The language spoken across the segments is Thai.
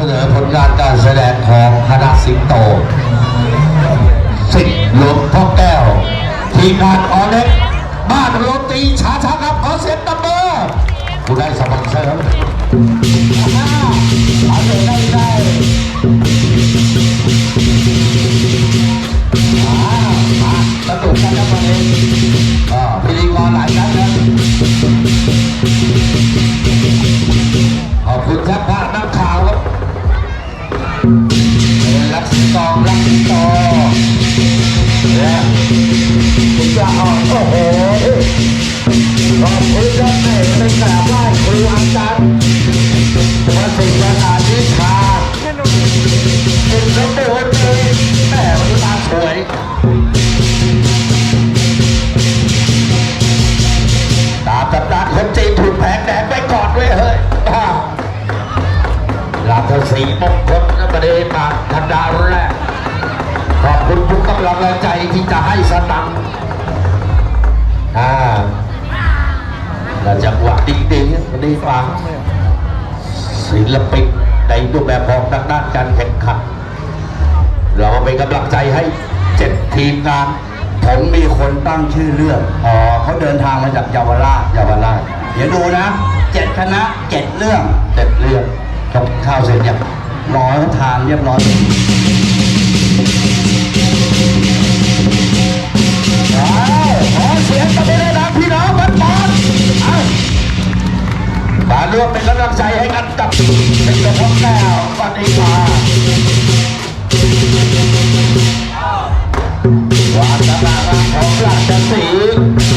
สนอผลงานการแสดงของคณะสิงโตสิทธิ์หลวงพ่อแก้ว ทีมงานออเล็กบ้านโรตีชาชักครับขอเสียงตบมือผู้ได้สปอนเซอร์อ่าเอาเลยได้ได้มาสนุกกันครับวันนี้ก็พิธีกรหลายท่าน จะออนโอ้โหขอบคุณครับไปกราบไหว้ครูอาจารย์พระสิงห์ประธาวิชาเป็นสมบูรณ์เลยแม่วันนี้มาสวยตามตำนานคนจีนถูกแผงแดงไปก่อนเว้ยเฮ้ยอ่าราสีมงคลนประเดมาทันดาแรกขอบคุณทุกกำลังใจที่จะให้สตังค์ อ่าและจังหวะดีๆวันนี้ฟังศิลปินในรูปแบบของด้านการแข่งขัน เราเป็นกำลังใจให้เจ็ดทีมงาน ผมมีคนตั้งชื่อเรื่องอ๋อเขาเดินทางมาจากเยาวราชเยาวราชเดี๋ยวดูนะเจ็ดคณะเจ็ดเรื่องเจ็ดเรื่องกับข้าวเสร็จยังรอเขาทานเรียบร้อย อเสียงตะเบนะพี่น้องบ้านบอลเอามาร่วมเป็นกำลังใจให้กันกับเป็นกระพงแก้ววันนี้มาวาสนาของราชสี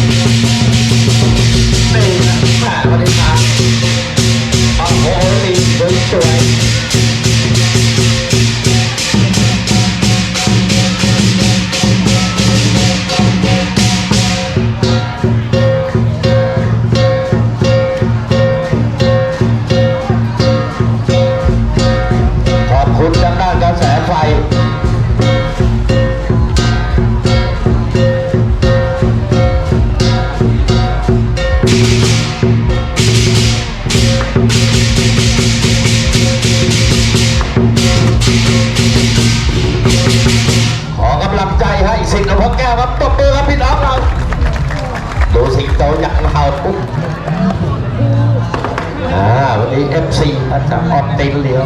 ตินเหลียว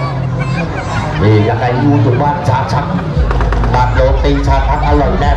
นี่ยังไงยูอยู่บ้านชาชักบาดโรตีชาชักอร่อยแน่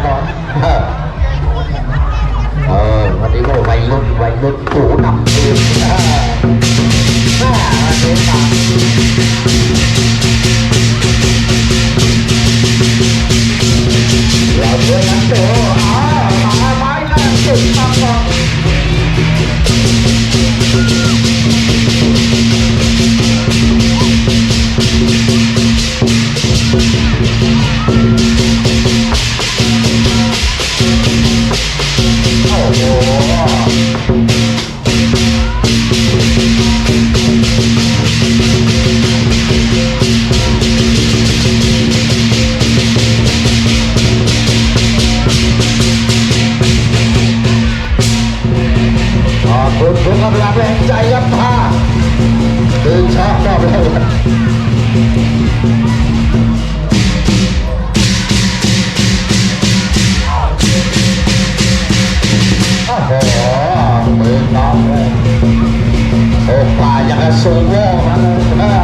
เลยเออ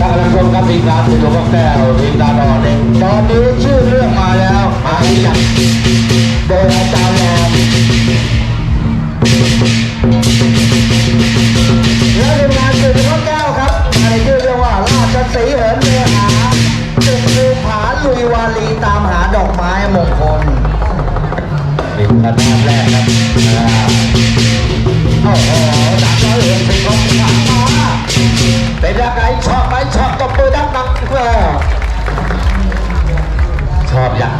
ถ้ากำลังชมกับทีมงานสิงห์พ่อแก้วทีมงานอนเองตอนนี้ชื่อเรื่องมาแล้วมาให้จับโดยอาจารย์แหลมและทีมงานสื่อพระแก้วครับในชื่อ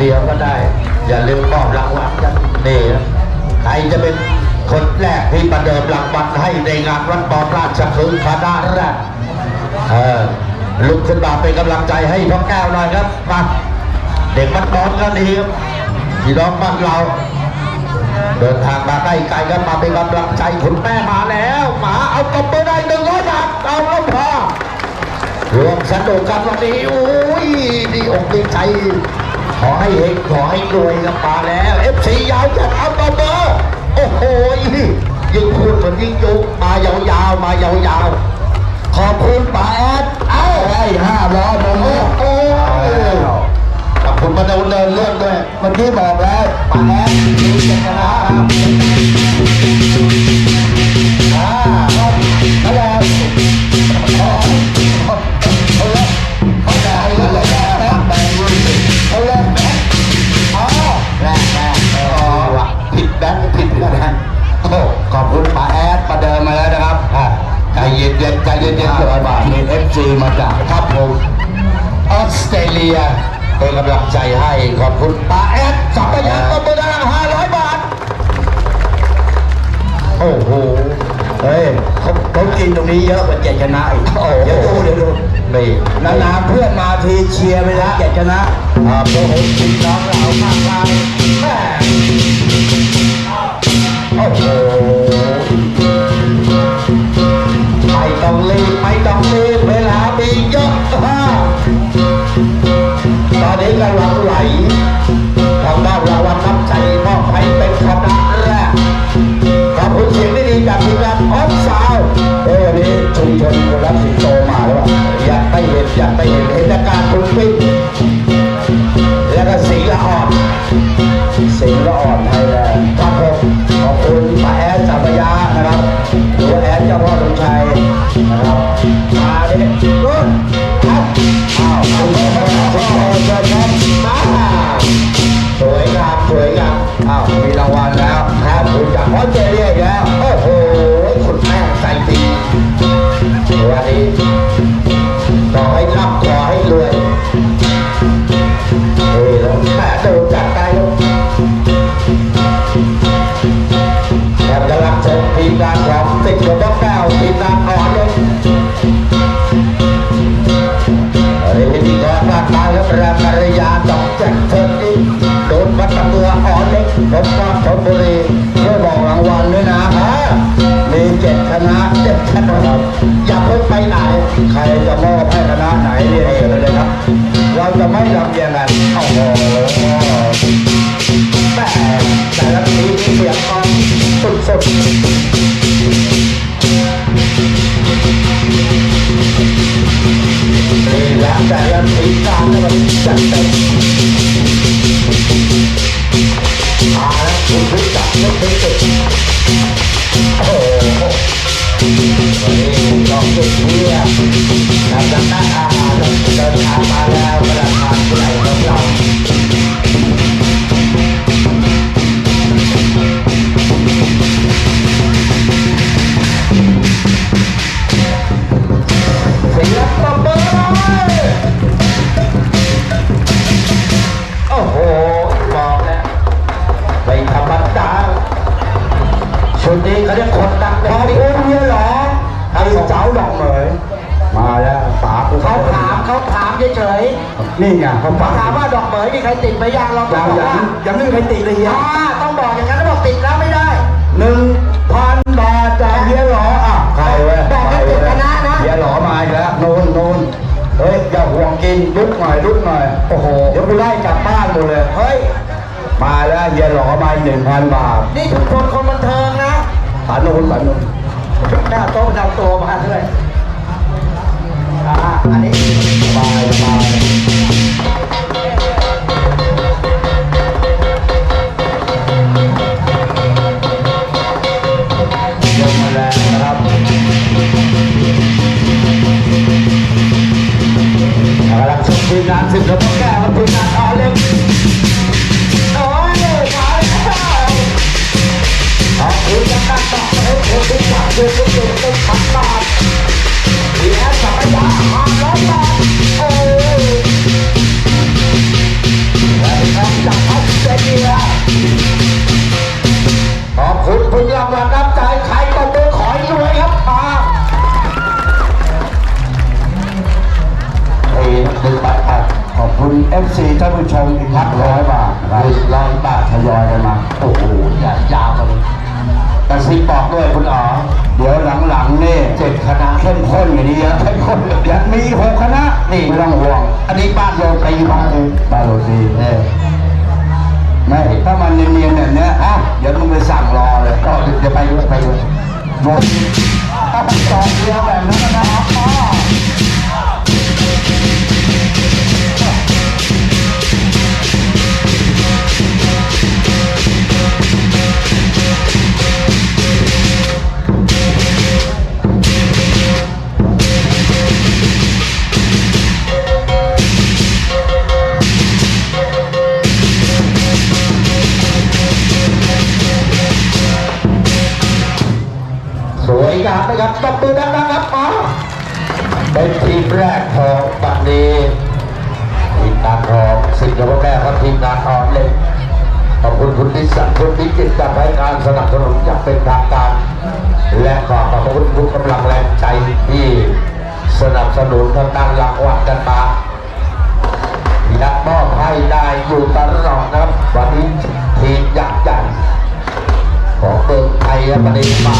เดียวก็ได้ อย่าลืมมอบรางวัลกันนี่นะใครจะเป็นคนแรกที่ประเดิมรางวัลให้ในงานวัดปอมราชคือคณะแรกเออลุกขึ้นมาเป็นกำลังใจให้พ่อแก้วหน่อยครับมาเด็กวัดปอมก็ดีครับพี่น้องบ้านเรา เดินทางมาใกล้ๆก็มาเป็นกำลังใจคุณแม่มาแล้วหมาเอากลับไปได้หนึ่งร้อยบาทเอาแล้วพอสนุกกันวันนี้โอ้ยดีอกดีใจ ขอให้เฮงขอให้รวยกันมาแล้วเอฟซียาวจัดอัพเบอร์โอ้โหยิ่งพูดมันยิ่งยุมายาวๆมายาวๆขอบคุณป้าแอดเอ้าได้ห้าร้อยมงโอ้ขอบคุณมาดำเนินเรื่องด้วยเมื่อกี้บอกแล้วปาแอดมีเจตนาครับอ่าครับ เฮ้ยเขาเขากินตรงนี้เยอะกว่าเจ็ดชนะอีกโอ้โหเดี๋ยวดูเดี๋ยวดูนี่นานๆเพื่อนมาทีเชียร์ไปแล้วเจ็ดชนะอ่าโอ้โหพี่น้องเรามากมายแม่โอ้โหไม่ต้องรีบไม่ต้องรีบเวลามีเยอะฮ่าตอนนี้กำลัง ณะเจ็ดคณะเด็ดขนาอย่าเพิ่งไปไหน ใครจะมอบให้คณะไหนเรียนเชิญเลยครับ เราจะไม่ลำเอียงกันโอ้โหแต่แต่ละทีมีเสียงอ่อนสุดๆนี่แหละแต่ละทีการนี่ยมันจัดเต็มมาแล้วคุณพิจักรไม่เคยติด ชุดนี้เขาเรียกคนดังขอบคุณเฮียหลอไอ้เจ้าดอกเหมยมาแล้วป๋ากูเขาถามเขาถามเฉยนี่ไงเขาๆฝากถามว่าดอกเหมยมีใครติดไหมยังเราอต้อย่างบอกอย่างว่าอย่างนี้ใครติเลยเฮียอ่าต้องบอกอย่างนั้นแล้วบอกติดแล้วไม่ได้หนึ่งพันบาทจากเฮียหลออะใครเว้ยบอกให้ติดคณะนะเฮียหลอมาอีกแล้วโนนโนนเฮ้ยอย่าห่วงกินลุกหน่อยลุกหน่อยโอ้โหเดี๋ยวกูไล่กลับบ้านหมดเลยเฮ้ยมาแล้วเฮียหลอมาหนึ่งพันบาท นี่ชุมชนคน นนปาโนนหน้าโต๊ะนำตัวมาด้วยอ่าอันนี้สบายสบายลงมาแล้วนะครับกำลังชมทีมงานสิบหลวงพ่อแก้ ซีบอกด้วยคุณอ๋อเดี๋ยวหลังๆนี่เจ็ดคณะเข้มข้นอย่างนี้เยอะเข้มข้นอยากมีหกคณะไม่ต้องห่วง อันนี้บ้านโรตีมาบาโรตีเออไม่ถ้ามันเนียนๆแบบเนี้ยอะเดี๋ยวมึงไปสั่งรอเลยก็เดี๋ยวไปด้วยไปด้วยโรตีถ้าเป็นซองเดียวแบบนั้นนะครับ ตบมือดังๆครับอ๋อเป็นทีมแรกของบัดนี้ทีมงานทองสิงห์กับแม่ครับทีมงานออนเล็กขอบคุณคุณนิสันคุณนิจิตกับให้การสนับสนุนจากเป็นทางการ และขอขอบคุณทุกกำลังแรงใจที่สนับสนุนทางด้านรางวัลกันมาที่นักมอบให้ได้อยู่ตลอดนะครับวันนี้ทีมยักษ์ใหญ่ของเมืองไทยประเด็นมา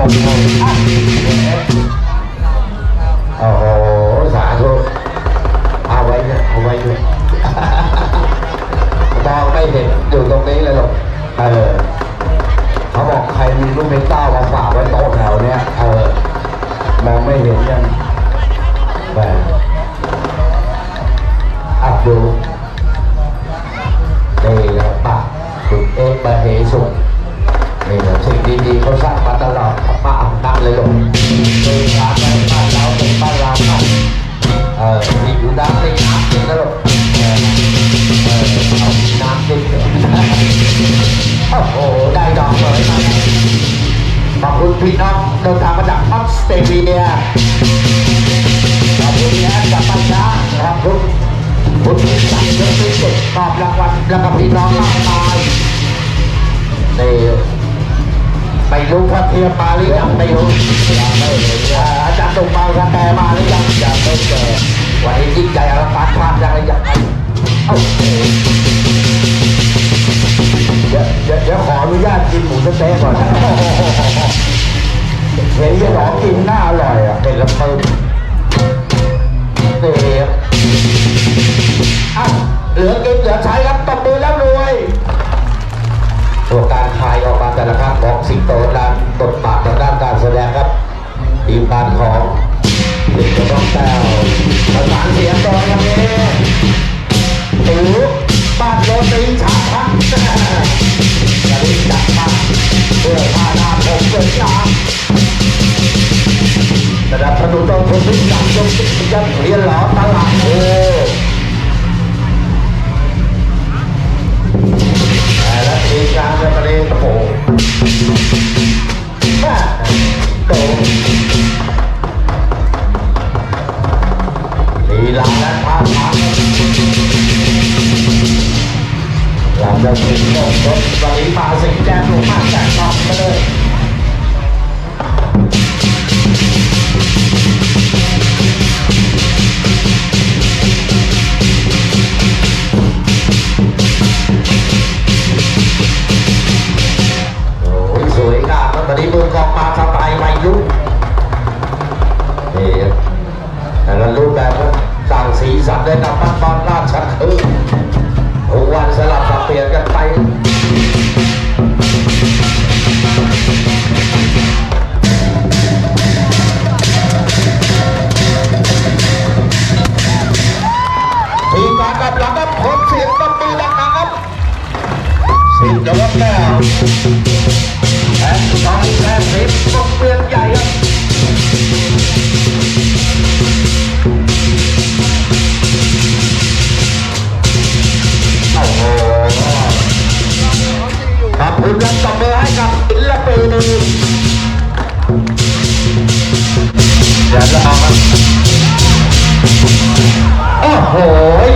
มาหาผมเลยอะโอ้โหสาธุเอาไว้เนี่ยเอาไว้ด้วยมองไม่เห็นอยู่ตรงนี้เลยหรอกเออเขาบอกใครมีลูกเมต้ามาฝากไว้โต๊ะแถวเนี้ยเออมองไม่เห็นยัง ดีๆเขาสร้างมาตลอดมาอ่ำนักเลยลูกเป็นฐานในบ้านเราเป็นบ้านเราครับเออมีอยู่ด้านในน้ำจริงนะลูกเออเออเอาน้ำจริงโอ้โหได้ดอกเลยมาขอบคุณพี่น้องเดินทางมาจากออสเตรเลียขอบคุณแอนกับปัญญานะครับคุณคุณสั่งเรื่องที่สุดมอบรางวัลแล้วก็พี่น้องมากมายนี่ไม่ รู้ว่าเทียมมาหรือยังไม่รู้ยังไม่เห็นอ่าจารย์ตุงมาสแกมาหรือยังยังไม่เจอวันนี้ยิ่งใหญ่อลังการมากยังไงยังไงเดี๋ยวเดี๋ยวขออนุญาตกินหมูสเต๊ะก่อนนะเห็นยี่หลอกินหน้าอร่อยอะเป็นลำเพลินเดี๋ยอะเหลือกินเหลือใช้ครับตบมือแล้วรวยตัวการถ่ายออกมาแต่ละ แพ้ตอนนี้แพ้สิบต้องเปลี่ยนใหญ่ครับโอ้โหขอบคุณและตบมือให้กับศิลปินเดี๋ยวรอครับโอ้โห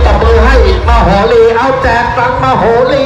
ตบมือให้มาโหรีเอาแจกตังมาโหรี